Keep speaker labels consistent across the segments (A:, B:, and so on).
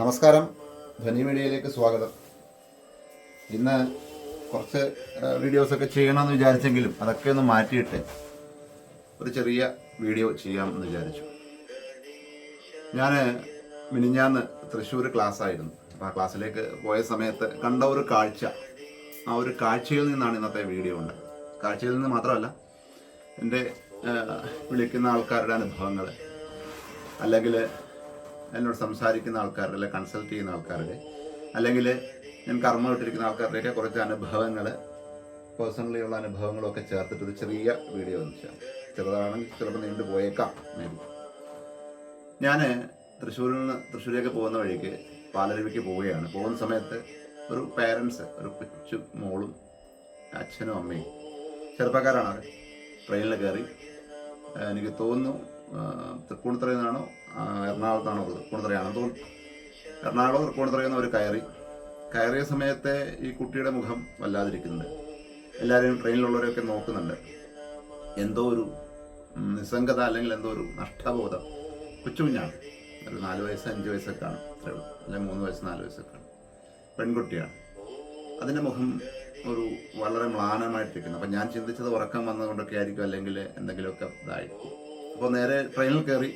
A: നമസ്കാരം. ധനി മീഡിയയിലേക്ക് സ്വാഗതം. ഇന്ന് കുറച്ച് വീഡിയോസൊക്കെ ചെയ്യണമെന്ന് വിചാരിച്ചെങ്കിലും അതൊക്കെ ഒന്ന് മാറ്റിയിട്ട് ഒരു ചെറിയ വീഡിയോ ചെയ്യാമെന്ന് വിചാരിച്ചു. ഞാൻ മിനിഞ്ഞാന്ന് തൃശ്ശൂർ ക്ലാസ് ആയിരുന്നു അപ്പോൾ ആ ക്ലാസ്സിലേക്ക് പോയ സമയത്ത് കണ്ട ഒരു കാഴ്ച. ആ ഒരു കാഴ്ചയിൽ നിന്നാണ് ഇന്നത്തെ വീഡിയോ ഉണ്ട്. കാഴ്ചയിൽ നിന്ന് മാത്രമല്ല എന്റെ വിളിക്കുന്ന ആൾക്കാരുടെ അനുഭവങ്ങൾ അല്ലെങ്കിൽ എന്നോട് സംസാരിക്കുന്ന ആൾക്കാരുടെ കൺസൾട്ട് ചെയ്യുന്ന ആൾക്കാരുടെ അല്ലെങ്കിൽ ഞാൻ കർമ്മം ഇട്ടിരിക്കുന്ന ആൾക്കാരുടെയൊക്കെ കുറച്ച് അനുഭവങ്ങൾ പേഴ്സണലി ഉള്ള അനുഭവങ്ങളൊക്കെ ചേർത്തിട്ട് ഒരു ചെറിയ വീഡിയോ എന്ന് വെച്ചാൽ ചെറുതാണെങ്കിൽ ചിലപ്പോൾ നീണ്ടു പോയേക്കാം മേബി ഞാൻ തൃശ്ശൂരിൽ നിന്ന് തൃശ്ശൂരിലേക്ക് പോകുന്ന വഴിക്ക് പാലരുവിക്ക് പോവുകയാണ്. പോകുന്ന സമയത്ത് ഒരു പേരൻസ് ഒരു കൊച്ചു മോളും അച്ഛനും അമ്മയും ചെറുപ്പക്കാരാണ് അവർ ട്രെയിനിൽ കയറി എനിക്ക് തോന്നുന്നു തൃപ്പൂണിത്തുറയിൽ നിന്നാണോ എറണാകുളത്താണോ അത് തൃപ്പൂണിത്തുറയാണെന്ന് തോന്നുന്നു എറണാകുളം തൃപ്പൂണിത്തുറയിൽ നിന്ന് അവർ കയറി. കയറിയ സമയത്തെ ഈ കുട്ടിയുടെ മുഖം വല്ലാതിരിക്കുന്നുണ്ട്. എല്ലാവരെയും ട്രെയിനിലുള്ളവരെയൊക്കെ നോക്കുന്നുണ്ട്. എന്തോ ഒരു നിസ്സംഗത അല്ലെങ്കിൽ എന്തോ ഒരു നഷ്ടബോധം. കൊച്ചു കുഞ്ഞാണ്. ഒരു നാല് വയസ്സ് അഞ്ച് വയസ്സൊക്കെ ആണ് അത്രേ ഉള്ളൂ. അല്ലെങ്കിൽ മൂന്ന് വയസ്സ് നാല് വയസ്സൊക്കെ ആണ് പെൺകുട്ടിയാണ്. അതിന്റെ മുഖം ഒരു വളരെ മ്ലാനമായിട്ടിരിക്കുന്നു. അപ്പം ഞാൻ ചിന്തിച്ചത് ഉറക്കം വന്നതുകൊണ്ടൊക്കെ ആയിരിക്കും അല്ലെങ്കിൽ എന്തെങ്കിലുമൊക്കെ ഇതായിരിക്കും. അപ്പോൾ നേരെ ട്രെയിനിൽ കയറി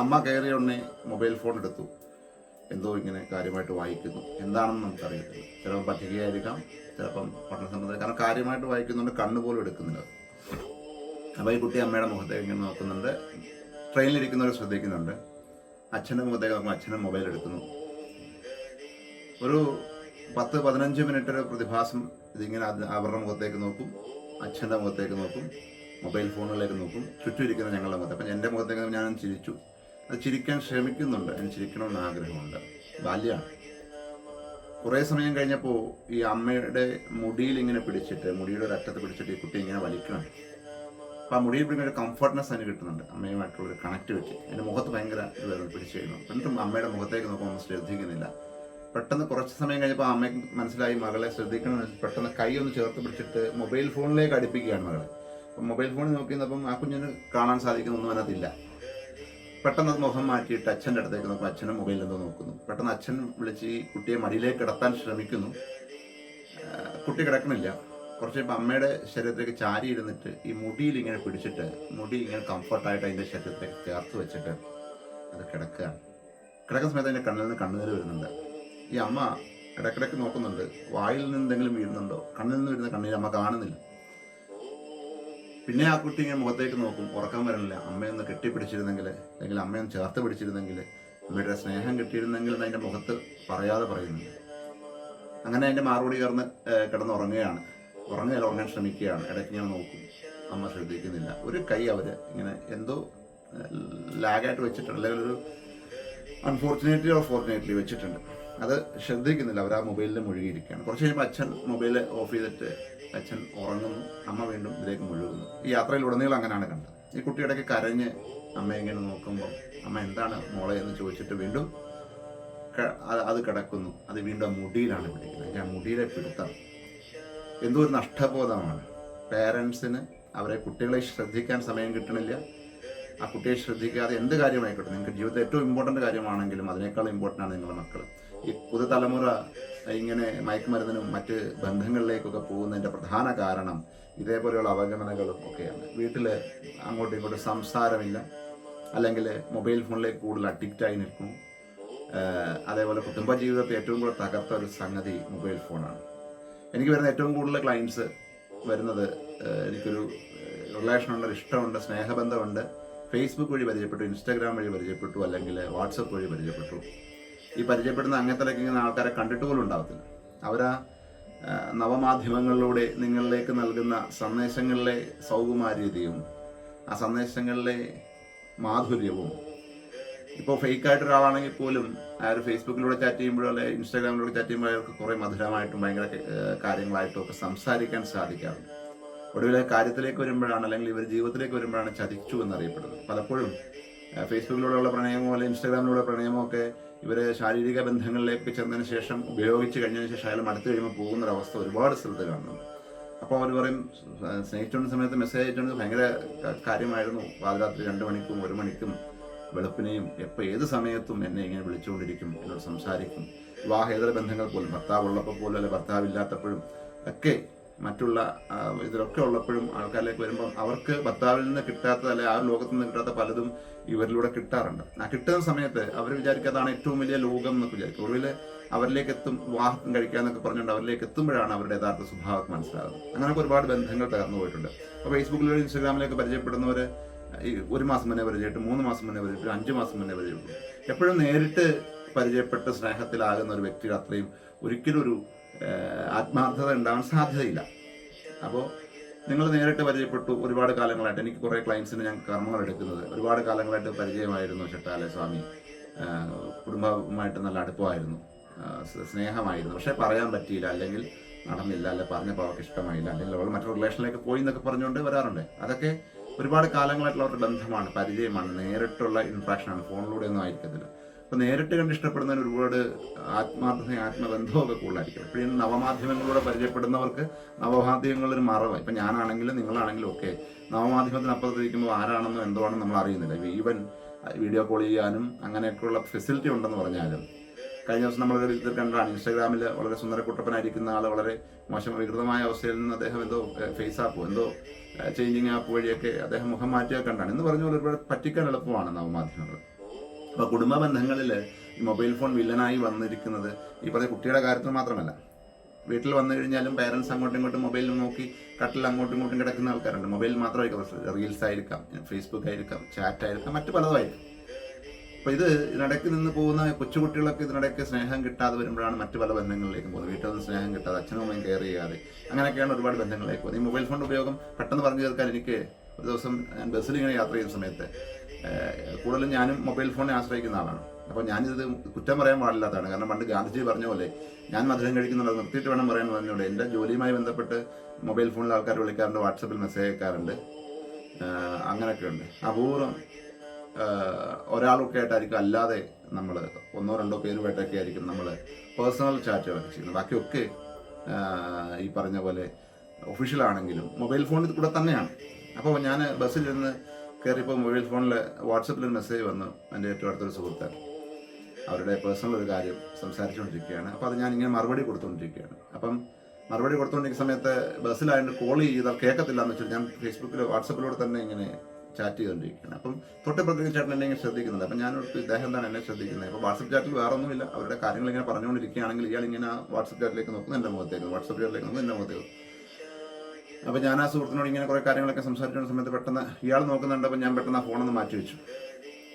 A: അമ്മ കയറിയ ഉടനെ മൊബൈൽ ഫോൺ എടുത്തു. എന്തോ ഇങ്ങനെ കാര്യമായിട്ട് വായിക്കുന്നു. എന്താണെന്ന് നമുക്കറിയത്തില്ല. ചിലപ്പോൾ പറ്റികയായിരിക്കാം ചിലപ്പം പഠന സംബന്ധം കാരണം കാര്യമായിട്ട് വായിക്കുന്നുണ്ട് കണ്ണു പോലും എടുക്കുന്നില്ല. അപ്പോൾ ഈ കുട്ടി അമ്മയുടെ മുഖത്തേക്ക് ഇങ്ങനെ നോക്കുന്നുണ്ട്. ട്രെയിനിലിരിക്കുന്നവർ ശ്രദ്ധിക്കുന്നുണ്ട്. അച്ഛന്റെ മുഖത്തേക്ക് നോക്കുമ്പോൾ അച്ഛനെ മൊബൈൽ എടുക്കുന്നു. ഒരു പത്ത് പതിനഞ്ച് മിനിറ്റ് ഒരു പ്രതിഭാസം ഇതിങ്ങനെ അവരുടെ മുഖത്തേക്ക് നോക്കും അച്ഛന്റെ മുഖത്തേക്ക് നോക്കും. മൊബൈൽ ഫോണുകളിലേക്ക് നോക്കും. ചുറ്റും ഇരിക്കുന്ന ഞങ്ങളുടെ മുഖത്ത്. അപ്പം എന്റെ മുഖത്തേക്ക് ഞാൻ ചിരിച്ചു. അത് ചിരിക്കാൻ ശ്രമിക്കുന്നുണ്ട്. എനിക്ക് ചിരിക്കണമെന്ന് ആഗ്രഹമുണ്ട്. ബാല്യമാണ് കുറേ സമയം കഴിഞ്ഞപ്പോൾ ഈ അമ്മയുടെ മുടിയിൽ ഇങ്ങനെ പിടിച്ചിട്ട് മുടിയുടെ ഒരു അറ്റത്ത് പിടിച്ചിട്ട് ഈ കുട്ടി ഇങ്ങനെ വലിക്കണം അപ്പം ആ മുടിയിൽ പിടിക്കുന്ന ഒരു കംഫർട്ട്നെസ് അതിന് കിട്ടുന്നുണ്ട്. അമ്മയുമായിട്ടുള്ള ഒരു കണക്ടിവിറ്റി എന്റെ മുഖത്ത് ഭയങ്കര പിടിച്ചു കഴിഞ്ഞു എന്നിട്ടും അമ്മയുടെ മുഖത്തേക്ക് നോക്കുമ്പോൾ നമ്മൾ ശ്രദ്ധിക്കുന്നില്ല. പെട്ടെന്ന് കുറച്ച് സമയം കഴിഞ്ഞപ്പോൾ അമ്മയ്ക്ക് മനസ്സിലായി മകളെ ശ്രദ്ധിക്കണം പെട്ടെന്ന് കൈ ഒന്ന് ചേർത്ത് പിടിച്ചിട്ട് മൊബൈൽ ഫോണിലേക്ക് അടുപ്പിക്കുകയാണ് മകളെ. മൊബൈൽ ഫോണിൽ നോക്കിയപ്പം ആ കുഞ്ഞിന് കാണാൻ സാധിക്കുന്നൊന്നും അതിനകത്തില്ല. പെട്ടെന്ന് മുഖം മാറ്റിയിട്ട് അച്ഛന്റെ അടുത്തേക്ക് നോക്കും അച്ഛനും മൊബൈലിൽ എന്തോ നോക്കുന്നു. പെട്ടെന്ന് അച്ഛൻ വിളിച്ച് ഈ കുട്ടിയെ മടിയിലേക്ക് കിടത്താൻ ശ്രമിക്കുന്നു. കുട്ടി കിടക്കണില്ല. കുറച്ച് കഴിയുമ്പോൾ അമ്മയുടെ ശരീരത്തിലേക്ക് ചാരി ഇരുന്നിട്ട് ഈ മുടിയിൽ ഇങ്ങനെ പിടിച്ചിട്ട് മുടി ഇങ്ങനെ കംഫർട്ടായിട്ട് അതിന്റെ ശരീരത്തിലേക്ക് ചേർത്ത് വെച്ചിട്ട് അത് കിടക്കുകയാണ്. കിടക്കുന്ന സമയത്ത് അതിന്റെ കണ്ണിൽ നിന്ന് കണ്ണുനീര് വരുന്നുണ്ട്. ഈ അമ്മ ഇടക്കിടക്ക് നോക്കുന്നുണ്ട്. വായിൽ നിന്ന് എന്തെങ്കിലും വീഴുന്നുണ്ടോ? കണ്ണിൽ നിന്ന് വരുന്ന കണ്ണീര് അമ്മ കാണുന്നില്ല. പിന്നെ ആ കുട്ടി ഇങ്ങനെ മുഖത്തേക്ക് നോക്കും. ഉറക്കം വരണില്ല. അമ്മയൊന്ന് കെട്ടിപ്പിടിച്ചിരുന്നെങ്കിൽ അല്ലെങ്കിൽ അമ്മയൊന്ന് ചേർത്ത് പിടിച്ചിരുന്നെങ്കിൽ അമ്മയുടെ സ്നേഹം കിട്ടിയിരുന്നെങ്കിൽ അതിന്റെ മുഖത്ത് പറയാതെ പറയുന്നുണ്ട് അങ്ങനെ അതിന്റെ മാറുപടി കയറുന്ന കിടന്ന് ഉറങ്ങുകയാണ് ഉറങ്ങുകയല്ല ഉറങ്ങാൻ ശ്രമിക്കുകയാണ്. ഇടയ്ക്ക് ഞാൻ നോക്കും. അമ്മ ശ്രദ്ധിക്കുന്നില്ല. ഒരു കൈ അവർ ഇങ്ങനെ എന്തോ ലാഗായിട്ട് വെച്ചിട്ടുണ്ട്. അല്ലെങ്കിൽ ഒരു അൺഫോർച്ചുനേറ്റ്ലി ഓർ ഫോർച്ചുനേറ്റ്ലി വെച്ചിട്ടുണ്ട്. അത് ശ്രദ്ധിക്കുന്നില്ല. അവർ ആ മൊബൈലിൽ മുഴുകിയിരിക്കുകയാണ്. കുറച്ച് കഴിയുമ്പോൾ അച്ഛൻ മൊബൈൽ ഓഫ് ചെയ്തിട്ട് അച്ഛൻ ഉറങ്ങുന്നു. അമ്മ വീണ്ടും ഇതിലേക്ക് മുഴുകുന്നു. ഈ യാത്രയിൽ ഉടനീളം അങ്ങനെയാണ് കണ്ടത്. ഈ കുട്ടി ഇടയ്ക്ക് കരഞ്ഞ് അമ്മ ഇങ്ങനെ നോക്കുമ്പോൾ അമ്മ എന്താണ് മോളെ? എന്ന് ചോദിച്ചിട്ട് വീണ്ടും അത് കിടക്കുന്നു. അത് വീണ്ടും മുടിയിലാണ് പിടിക്കുന്നത്. ആ മുടിയിലെ പിടുത്തം. എന്തോ ഒരു നഷ്ടബോധമാണ്. പേരൻസിന് അവരെ കുട്ടികളെ ശ്രദ്ധിക്കാൻ സമയം കിട്ടണില്ല. ആ കുട്ടിയെ ശ്രദ്ധിക്കാതെ എന്ത് കാര്യമായിക്കോട്ടെ? നിങ്ങൾക്ക് ജീവിതത്തിൽ ഏറ്റവും ഇമ്പോർട്ടന്റ് കാര്യമാണെങ്കിലും അതിനേക്കാൾ ഇമ്പോർട്ടന്റ് ആണ് നിങ്ങളുടെ മക്കൾ ഈ പുതുതലമുറ ഇങ്ങനെ മയക്കുമരുന്നിനും മറ്റ് ബന്ധങ്ങളിലേക്കൊക്കെ പോകുന്നതിന്റെ പ്രധാന കാരണം ഇതേപോലെയുള്ള അവഗണനകളും ഒക്കെയാണ്. വീട്ടിൽ അങ്ങോട്ടും ഇങ്ങോട്ടും സംസാരമില്ല. അല്ലെങ്കിൽ മൊബൈൽ ഫോണിലേക്ക് കൂടുതൽ അഡിക്റ്റായി നിൽക്കും അതേപോലെ കുടുംബ ജീവിതത്തെ ഏറ്റവും കൂടുതൽ തകർത്ത ഒരു സംഗതി മൊബൈൽ ഫോണാണ്. എനിക്ക് വരുന്ന ഏറ്റവും കൂടുതൽ ക്ലയൻസ് വരുന്നത് എനിക്കൊരു റിലേഷനുണ്ട് ഇഷ്ടമുണ്ട് സ്നേഹബന്ധമുണ്ട്. ഫേസ്ബുക്ക് വഴി പരിചയപ്പെട്ടു ഇൻസ്റ്റാഗ്രാം വഴി പരിചയപ്പെട്ടു അല്ലെങ്കിൽ വാട്സപ്പ് വഴി പരിചയപ്പെട്ടു. ഈ പരിചയപ്പെടുന്ന അങ്ങനത്തെ ഇങ്ങനെ ആൾക്കാരെ കണ്ടിട്ട് പോലും ഉണ്ടാവത്തില്ല. അവരാ നവമാധ്യമങ്ങളിലൂടെ നിങ്ങളിലേക്ക് നൽകുന്ന സന്ദേശങ്ങളിലെ സൗകുമാര്യതയും ആ സന്ദേശങ്ങളിലെ മാധുര്യവും. ഇപ്പോൾ ഫേക്കായിട്ട് ഒരാളാണെങ്കിൽ പോലും അയാൾ ഫേസ്ബുക്കിലൂടെ ചാറ്റ് ചെയ്യുമ്പോഴോ അല്ലെങ്കിൽ ഇൻസ്റ്റാഗ്രാമിലൂടെ ചാറ്റ് ചെയ്യുമ്പോൾ അയാൾക്ക് കുറേ മധുരമായിട്ടും ഭയങ്കര കാര്യങ്ങളായിട്ടും ഒക്കെ സംസാരിക്കാൻ സാധിക്കാറുണ്ട്. ഒടുവിലെ കാര്യത്തിലേക്ക് വരുമ്പോഴാണ് അല്ലെങ്കിൽ ഇവർ ജീവിതത്തിലേക്ക് വരുമ്പോഴാണ് ചതിച്ചു എന്നറിയപ്പെടുന്നത്. പലപ്പോഴും ഫേസ്ബുക്കിലൂടെയുള്ള പ്രണയമോ അല്ലെങ്കിൽ ഇൻസ്റ്റാഗ്രാമിലൂടെ പ്രണയമോ ഒക്കെ ഇവർ ശാരീരിക ബന്ധങ്ങളിലേക്ക് ചെന്നതിന് ശേഷം ഉപയോഗിച്ച് കഴിഞ്ഞതിന് ശേഷം അയാൾ മടുത്തു കഴിയുമ്പോൾ പോകുന്ന ഒരു അവസ്ഥ ഒരുപാട് സ്ഥലത്ത് കാണുന്നുണ്ട്. അപ്പോൾ അവർ പറയും സ്നേഹിച്ചുകൊണ്ട് സമയത്ത് മെസ്സേജ് അയച്ചുകൊണ്ട് ഭയങ്കര കാര്യമായിരുന്നു. പാതിരാത്രി രണ്ട് മണിക്കും ഒരു മണിക്കും വെളുപ്പിനെയും എപ്പോൾ ഏത് സമയത്തും എന്നെ ഇങ്ങനെ വിളിച്ചുകൊണ്ടിരിക്കും എന്നോട് സംസാരിക്കും. വിവാഹേതര ബന്ധങ്ങൾ പോലും ഭർത്താവ് ഉള്ളപ്പോൾ പോലും അല്ലെ ഭർത്താവ് ഇല്ലാത്തപ്പോഴും ഒക്കെ മറ്റുള്ള ഇതിലൊക്കെ ഉള്ളപ്പോഴും ആൾക്കാരിലേക്ക് വരുമ്പോൾ അവർക്ക് ഭർത്താവിൽ നിന്ന് കിട്ടാത്ത അല്ലെ ആ ലോകത്ത് നിന്ന് കിട്ടാത്ത പലതും ഇവരിലൂടെ കിട്ടാറുണ്ട്. ആ കിട്ടുന്ന സമയത്ത് അവർ വിചാരിക്കുക അതാണ് ഏറ്റവും വലിയ ലോകം എന്നൊക്കെ വിചാരിക്കും. ഒടുവിൽ അവരിലേക്ക് എത്തും വിവാഹം കഴിക്കുക എന്നൊക്കെ പറഞ്ഞുകൊണ്ട് അവരിലേക്ക് എത്തുമ്പോഴാണ് അവരുടെ യഥാർത്ഥ സ്വഭാവം മനസ്സിലാകുന്നത്. അങ്ങനെയൊക്കെ ഒരുപാട് ബന്ധങ്ങൾ തകർന്നു പോയിട്ടുണ്ട്. അപ്പോൾ ഫേസ്ബുക്കിലൂടെ ഇൻസ്റ്റാഗ്രാമിലേക്ക് പരിചയപ്പെടുന്നവർ ഒരു മാസം മുന്നേ പരിചയപ്പെട്ടു മൂന്ന് മാസം മുന്നേ പരിചയപ്പെട്ടു അഞ്ച് മാസം മുന്നേ പരിചയപ്പെട്ടു. എപ്പോഴും നേരിട്ട് പരിചയപ്പെട്ട് സ്നേഹത്തിലാകുന്ന ഒരു വ്യക്തിയുടെ അത്രയും ഒരിക്കലും ഒരു ആത്മാർത്ഥത ഉണ്ടാവാൻ സാധ്യതയില്ല. അപ്പോൾ നിങ്ങൾ നേരിട്ട് പരിചയപ്പെട്ടു. ഒരുപാട് കാലങ്ങളായിട്ട് എനിക്ക് കുറേ ക്ലയൻസിന് ഞാൻ കർമ്മങ്ങൾ എടുക്കുന്നത്. ഒരുപാട് കാലങ്ങളായിട്ട് പരിചയമായിരുന്നു ഷട്ടാലെ സ്വാമി. കുടുംബമായിട്ട് നല്ല അടുപ്പമായിരുന്നു. സ്നേഹമായിരുന്നു. പക്ഷേ പറയാൻ പറ്റിയില്ല. അല്ലെങ്കിൽ നടന്നില്ല. അല്ലെ പറഞ്ഞപ്പോൾ അവർക്ക് ഇഷ്ടമായില്ല. അല്ലെങ്കിൽ അവൾ മറ്റൊരു റിലേഷനിലേക്ക് പോയി എന്നൊക്കെ പറഞ്ഞുകൊണ്ട് വരാറുണ്ട്. അതൊക്കെ ഒരുപാട് കാലങ്ങളായിട്ടുള്ള അവരുടെ ബന്ധമാണ് പരിചയമാണ് നേരിട്ടുള്ള ഇൻട്രാക്ഷനാണ് ഫോണിലൂടെ ഒന്നും ആയിരിക്കത്തില്ല. അപ്പോൾ നേരിട്ട് കണ്ട് ഇഷ്ടപ്പെടുന്നതിന് ഒരുപാട് ആത്മാർത്ഥത ആത്മബന്ധമൊക്കെ കൂടുതലായിരിക്കും. എപ്പോഴും നവമാധ്യമങ്ങളിലൂടെ പരിചയപ്പെടുന്നവർക്ക് നവമാധ്യമങ്ങളൊരു മറവ്. ഇപ്പം ഞാനാണെങ്കിലും നിങ്ങളാണെങ്കിലും ഒക്കെ നവമാധ്യമത്തിനപ്പുറത്തിരിക്കുമ്പോൾ ആരാണെന്നോ എന്തോ ആണെന്ന് നമ്മൾ അറിയുന്നില്ല. ഈവൻ വീഡിയോ കോൾ ചെയ്യാനും അങ്ങനെയൊക്കെയുള്ള ഫെസിലിറ്റി ഉണ്ടെന്ന് പറഞ്ഞാലും കഴിഞ്ഞ ദിവസം നമ്മളൊരു ഇതിൽ കണ്ടാണ്. ഇൻസ്റ്റാഗ്രാമിൽ വളരെ സുന്ദരക്കുട്ടപ്പനായിരിക്കുന്ന ആൾ വളരെ മോശം വികൃതമായ അവസ്ഥയിൽ നിന്ന് അദ്ദേഹം എന്തോ ഫേസ് ആപ്പ് എന്തോ ചേഞ്ചിങ് ആപ്പ് വഴിയൊക്കെ അദ്ദേഹം മുഖം മാറ്റിയൊക്കെ കണ്ടാണ്. എന്ന് പറഞ്ഞ പോലെ ഒരുപാട് പറ്റിക്കാൻ എളുപ്പമാണ് നവമാധ്യമങ്ങൾ. അപ്പോൾ കുടുംബ ബന്ധങ്ങളിൽ ഈ മൊബൈൽ ഫോൺ വില്ലനായി വന്നിരിക്കുന്നത് ഈ പറഞ്ഞ കുട്ടിയുടെ കാര്യത്തിൽ മാത്രമല്ല. വീട്ടിൽ വന്നു കഴിഞ്ഞാലും പേരൻസ് അങ്ങോട്ടും ഇങ്ങോട്ടും മൊബൈലിൽ നോക്കി കട്ടിൽ അങ്ങോട്ടും ഇങ്ങോട്ടും കിടക്കുന്ന ആൾക്കാരുണ്ട്. മൊബൈൽ മാത്രമായിരിക്കും റീൽസ് ആയിരിക്കാം ഫേസ്ബുക്ക് ആയിരിക്കാം ചാറ്റ് ആയിരിക്കാം മറ്റു പലതുമായിരിക്കും. അപ്പോൾ ഇത് ഇതിനിടയ്ക്ക് നിന്ന് പോകുന്ന കൊച്ചുകുട്ടികളൊക്കെ ഇതിനിടയ്ക്ക് സ്നേഹം കിട്ടാതെ വരുമ്പോഴാണ് മറ്റു പല ബന്ധങ്ങളിലേക്കും പോകുന്നത്. വീട്ടിൽ നിന്ന് സ്നേഹം കിട്ടാതെ അച്ഛനും അമ്മയും കെയർ ചെയ്യാതെ അങ്ങനെയൊക്കെയാണ് ഒരുപാട് ബന്ധങ്ങളിലേക്ക് പോകുന്നത്. ഈ മൊബൈൽ ഫോൺ ഉപയോഗം പെട്ടെന്ന് പറഞ്ഞു തീർക്കാൻ എനിക്ക് ഒരു ദിവസം ഞാൻ ബസ്സിൽ ഇങ്ങനെ യാത്ര ചെയ്യുന്ന സമയത്ത് കൂടുതലും ഞാനും മൊബൈൽ ഫോണിനെ ആശ്രയിക്കുന്ന ആളാണ്. അപ്പോൾ ഞാനിത് കുറ്റം പറയാൻ പാടില്ലാത്തതാണ്. കാരണം പണ്ട് ഗാന്ധിജി പറഞ്ഞ പോലെ ഞാൻ മധുരം കഴിക്കുന്നുള്ളത് നിർത്തിയിട്ട് വേണം പറയാൻ പറഞ്ഞുകൊണ്ട് എന്റെ ജോലിയുമായി ബന്ധപ്പെട്ട് മൊബൈൽ ഫോണിൽ ആൾക്കാർ വിളിക്കാറുണ്ട് വാട്സപ്പിൽ മെസ്സേജ് അയക്കാറുണ്ട്. അങ്ങനെയൊക്കെ ഉണ്ട്. അപൂർവം ഒരാളൊക്കെ ആയിട്ടായിരിക്കും അല്ലാതെ നമ്മൾ ഒന്നോ രണ്ടോ പേരുമായിട്ടൊക്കെ ആയിരിക്കും നമ്മൾ പേഴ്സണൽ ചാറ്റുകളൊക്കെ ചെയ്യുന്നത്. ബാക്കിയൊക്കെ ഈ പറഞ്ഞ പോലെ ഒഫീഷ്യൽ ആണെങ്കിലും മൊബൈൽ ഫോണിൽ കൂടെ തന്നെയാണ്. അപ്പോൾ ഞാൻ ബസ്സിലിരുന്ന് കയറിയപ്പോൾ മൊബൈൽ ഫോണിൽ വാട്സപ്പിൽ ഒരു മെസ്സേജ് വന്നു എന്റെ ഏറ്റവും അടുത്തൊരു സുഹൃത്ത് അവരുടെ പേഴ്സണൽ ഒരു കാര്യം സംസാരിച്ചുകൊണ്ടിരിക്കുകയാണ്. അപ്പോൾ അത് ഞാൻ ഇങ്ങനെ മറുപടി കൊടുത്തുകൊണ്ടിരിക്കുകയാണ്. അപ്പം മറുപടി കൊടുത്തുകൊണ്ടിരിക്കുന്ന സമയത്ത് ബസ്സിലായതുകൊണ്ട് കോൾ ചെയ്താൽ കേൾക്കത്തില്ല എന്ന് വെച്ചാൽ ഞാൻ ഫേസ്ബുക്കിൽ വാട്സപ്പിലൂടെ തന്നെ ഇങ്ങനെ ചാറ്റ് ചെയ്തുകൊണ്ടിരിക്കുകയാണ്. അപ്പം തൊട്ടപ്പുറത്തേക്ക് ചേട്ടൻ എന്നെ ഇങ്ങനെ ശ്രദ്ധിക്കുന്നുണ്ട്. അപ്പം ഞാൻ ഇദ്ദേഹം എന്താണ് എന്നെ ശ്രദ്ധിക്കുന്നത്? അപ്പോൾ വാട്സപ്പ് ചാറ്റിൽ വേറെ ഒന്നുമില്ല അവരുടെ കാര്യങ്ങൾ ഇങ്ങനെ പറഞ്ഞുകൊണ്ടിരിക്കുകയാണെങ്കിൽ ഇയാൾ ഇങ്ങനെ വാട്സപ്പ് ചാറ്റിലേക്ക് നോക്കുന്നു എന്റെ മുഖത്തേക്ക് വാട്സപ്പ് ചാറ്റിലേക്ക് നോക്കുന്നു എന്റെ മുഖത്തേക്ക് അപ്പോൾ ഞാൻ ആ സുഹൃത്തിനോട് ഇങ്ങനെ കുറേ കാര്യങ്ങളൊക്കെ സംസാരിക്കുന്ന സമയത്ത് പെട്ടെന്ന് ഇയാൾ നോക്കുന്നുണ്ട് അപ്പോൾ ഞാൻ പെട്ടെന്ന് ആ ഫോണൊന്ന് മാറ്റി വെച്ചു.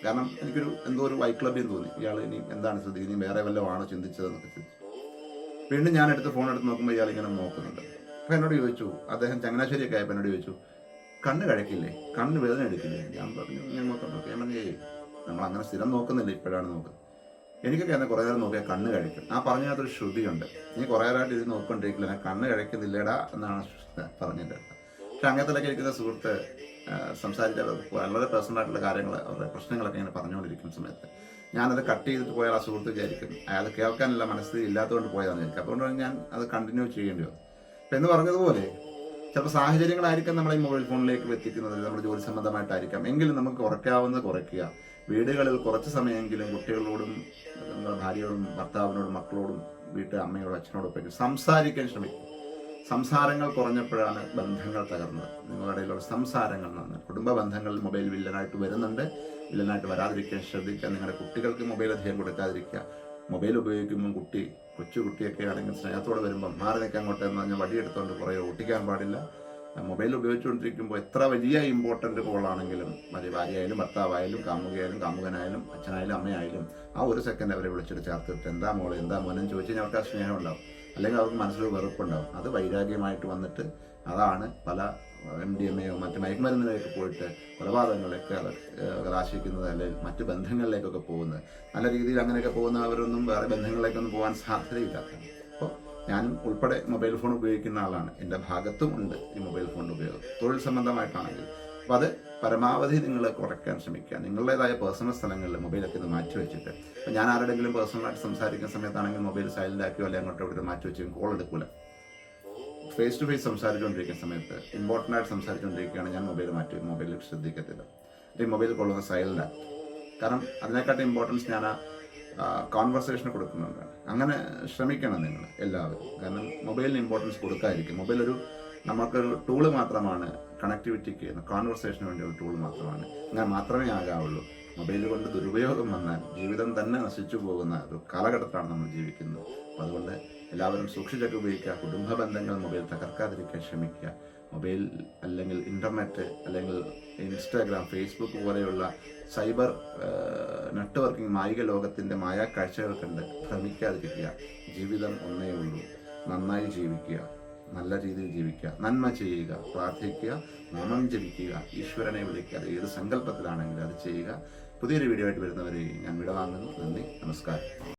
A: കാരണം എനിക്കൊരു എന്തോ ഒരു വൈറ്റ് ക്ലബ് എന്ന് തോന്നി. ഇയാൾ ഇനി എന്താണ് ശ്രദ്ധിക്കുന്നത്? ഇനി വേറെ വല്ലതും ആണോ ചിന്തിച്ചതെന്നൊക്കെ ചിന്തിച്ചു വീണ്ടും ഞാൻ എടുത്ത് ഫോൺ എടുത്ത് നോക്കുമ്പോൾ ഇയാൾ ഇങ്ങനെ നോക്കുന്നുണ്ട്. അപ്പോൾ എന്നോട് ചോദിച്ചു അദ്ദേഹം ചങ്ങനാശ്ശേരിയൊക്കെ ആയപ്പോൾ എന്നോട് ചോദിച്ചു കണ്ണ് കഴിക്കില്ലേ? കണ്ണ് വേദന എടുക്കില്ലേ? ഞാൻ പറഞ്ഞു ഞാൻ നോക്കാം. ഞാൻ പറഞ്ഞു നമ്മൾ അങ്ങനെ സ്ഥിരം നോക്കുന്നില്ല ഇപ്പോഴാണ് നോക്കുന്നത്. എനിക്കൊക്കെ എന്നെ കുറേ നേരം നോക്കിയാൽ കണ്ണ് കഴിക്കും. ആ പറഞ്ഞതിനകത്തൊരു ശ്രുതിയുണ്ട്. നീ കുറേ നേരമായിട്ട് ഇത് നോക്കിക്കൊണ്ടിരിക്കില്ല. കണ്ണ് കഴിക്കുന്നില്ലടാ എന്നാണ് പറഞ്ഞിട്ട് പക്ഷെ അങ്ങനത്തിലൊക്കെ ഇരിക്കുന്ന സുഹൃത്ത് സംസാരിച്ചാൽ സംസാരിച്ച വളരെ പേഴ്സണൽ ആയിട്ടുള്ള കാര്യങ്ങൾ അവരുടെ പ്രശ്നങ്ങളൊക്കെ ഇങ്ങനെ പറഞ്ഞുകൊണ്ടിരിക്കുന്ന സമയത്ത് ഞാനത് കട്ട് ചെയ്തിട്ട് പോയാൽ ആ സുഹൃത്ത് വിചാരിക്കും അയാൾ കേൾക്കാനുള്ള മനസ്സിൽ ഇല്ലാത്തതുകൊണ്ട് പോയതാണ് എനിക്ക്. അതുകൊണ്ടാണ് ഞാൻ അത് കണ്ടിന്യൂ ചെയ്യേണ്ടി വന്നു അപ്പം എന്ന് പറഞ്ഞതുപോലെ ചിലപ്പോൾ സാഹചര്യങ്ങളായിരിക്കാം നമ്മളെ ഈ മൊബൈൽ ഫോണിലേക്ക് എത്തിക്കുന്നത് നമ്മുടെ ജോലി സംബന്ധമായിട്ടായിരിക്കാം. എങ്കിലും നമുക്ക് കുറയ്ക്കാവുന്നത് കുറയ്ക്കുക. വീടുകളിൽ കുറച്ച് സമയമെങ്കിലും കുട്ടികളോടും ഭാര്യയോടും ഭർത്താവിനോടും മക്കളോടും വീട്ടിൽ അമ്മയോടും അച്ഛനോടും ഒക്കെ സംസാരിക്കാൻ ശ്രമിക്കും. സംസാരങ്ങൾ കുറഞ്ഞപ്പോഴാണ് ബന്ധങ്ങൾ തകർന്നത്. നിങ്ങളുടെ ഇടയിലുള്ള സംസാരങ്ങൾ നന്ന് കുടുംബ ബന്ധങ്ങളിൽ മൊബൈൽ വില്ലനായിട്ട് വരുന്നുണ്ട്. വില്ലനായിട്ട് വരാതിരിക്കാൻ ശ്രദ്ധിക്കുക. നിങ്ങളുടെ കുട്ടികൾക്ക് മൊബൈൽ അധികം കൊടുക്കാതിരിക്കുക. മൊബൈൽ ഉപയോഗിക്കുമ്പോൾ കുട്ടി കൊച്ചു കുട്ടിയൊക്കെ ആണെങ്കിൽ സ്നേഹത്തോടെ വരുമ്പോൾ മാറി നിൽക്കാൻ അങ്ങോട്ട് പറഞ്ഞാൽ വടിയെടുത്തുകൊണ്ട് കുറേ ഓട്ടിക്കാൻ പാടില്ല. മൊബൈൽ ഉപയോഗിച്ചുകൊണ്ടിരിക്കുമ്പോൾ എത്ര വലിയ ഇമ്പോർട്ടന്റ് കോളാണെങ്കിലും മതി ഭാര്യയായാലും ഭർത്താവായാലും കാമുകയായാലും കാമുകനായാലും അച്ഛനായാലും അമ്മയായാലും ആ ഒരു സെക്കൻഡ് അവരെ വിളിച്ചിട്ട് ചേർത്തിട്ട് എന്താ മോളെ എന്താ മോനെന്ന് ചോദിച്ചു കഴിഞ്ഞാൽ അവർക്ക് ആ സ്നേഹം ഉണ്ടാവും. അല്ലെങ്കിൽ അവർക്ക് മനസ്സിൽ വെറുപ്പുണ്ടാവും. അത് വൈരാഗ്യമായിട്ട് വന്നിട്ട് അതാണ് പല എം ഡി എം എയോ മറ്റ് മയക്കുമരുന്നിലേക്ക് പോയിട്ട് കൊലപാതകങ്ങളിലേക്ക് കലാശിക്കുന്നത് അല്ലെങ്കിൽ മറ്റ് ബന്ധങ്ങളിലേക്കൊക്കെ പോകുന്നത്. നല്ല രീതിയിൽ അങ്ങനെയൊക്കെ പോകുന്നവരൊന്നും വേറെ ബന്ധങ്ങളിലേക്കൊന്നും പോകാൻ സാധ്യതയില്ലാത്ത ഞാനും ഉൾപ്പെടെ മൊബൈൽ ഫോൺ ഉപയോഗിക്കുന്ന ആളാണ്. എന്റെ ഭാഗത്തും ഉണ്ട് ഈ മൊബൈൽ ഫോണിന്റെ ഉപയോഗം. തൊഴിൽ സംബന്ധമായിട്ടാണെങ്കിൽ. അപ്പോൾ അത് പരമാവധി നിങ്ങൾ കുറയ്ക്കാൻ ശ്രമിക്കുക. നിങ്ങളുടേതായ പേഴ്സണൽ സ്ഥലങ്ങളിൽ മൊബൈലൊക്കെ ഇത് മാറ്റി വെച്ചിട്ട്. അപ്പോൾ ഞാൻ ആരുടെങ്കിലും പേഴ്സണലായിട്ട് സംസാരിക്കുന്ന സമയത്താണെങ്കിൽ മൊബൈൽ സൈലന്റ് ആക്കിയോ അല്ലെങ്കിൽ അങ്ങോട്ടോ ഇവിടെ മാറ്റി വെച്ചു കോൾ എടുക്കില്ല ഫേസ് ടു ഫേസ് സംസാരിച്ചുകൊണ്ടിരിക്കുന്ന സമയത്ത് ഇമ്പോർട്ടന്റ് ആയിട്ട് സംസാരിച്ചുകൊണ്ടിരിക്കുകയാണ് ഞാൻ മൊബൈൽ മാറ്റി മൊബൈലിൽ ശ്രദ്ധിക്കത്തില്ല. അല്ലെങ്കിൽ മൊബൈൽ കൊള്ളുന്ന സൈലന്റ് ആക്കി. കാരണം അതിനെക്കാട്ടും ഇമ്പോർട്ടൻസ് ഞാൻ ആ കോൺവെർസേഷന് കൊടുക്കുന്നുണ്ട്. അങ്ങനെ ശ്രമിക്കണം നിങ്ങൾ എല്ലാവരും. കാരണം മൊബൈലിന് ഇമ്പോർട്ടൻസ് കൊടുക്കാതിരിക്കും. മൊബൈൽ ഒരു നമുക്കൊരു ടൂൾ മാത്രമാണ്. കണക്ടിവിറ്റിക്ക് കോൺവെർസേഷന് വേണ്ടി ഒരു ടൂൾ മാത്രമാണ്. അങ്ങനെ മാത്രമേ ആകാവുള്ളൂ. മൊബൈൽ കൊണ്ട് ദുരുപയോഗം വന്നാൽ ജീവിതം തന്നെ നശിച്ചു പോകുന്ന ഒരു കാലഘട്ടത്തിലാണ് നമ്മൾ ജീവിക്കുന്നത്. അതുകൊണ്ട് എല്ലാവരും സൂക്ഷിച്ചൊക്കെ ഉപയോഗിക്കുക. കുടുംബ ബന്ധങ്ങൾ മൊബൈൽ തകർക്കാതിരിക്കാൻ ശ്രമിക്കുക. മൊബൈൽ അല്ലെങ്കിൽ ഇന്റർനെറ്റ് അല്ലെങ്കിൽ ഇൻസ്റ്റാഗ്രാം ഫേസ്ബുക്ക് പോലെയുള്ള സൈബർ നെറ്റ്വർക്കിംഗ് മായിക ലോകത്തിന്റെ മായാ കാഴ്ചകൾ കണ്ട് ഭ്രമിക്കാതിരിക്കുക ജീവിതം ഒന്നേ ഉള്ളൂ. നന്നായി ജീവിക്കുക. നല്ല രീതിയിൽ ജീവിക്കുക. നന്മ ചെയ്യുക. പ്രാർത്ഥിക്കുക. നാമം ജപിക്കുക. ഈശ്വരനെ വിളിക്കുക. അത് ഏത് സങ്കല്പത്തിലാണെങ്കിലും അത് ചെയ്യുക. പുതിയൊരു വീഡിയോ ആയിട്ട് വരുന്നവരെ ഞാൻ വിടവാങ്ങുന്നു. നന്ദി. നമസ്കാരം.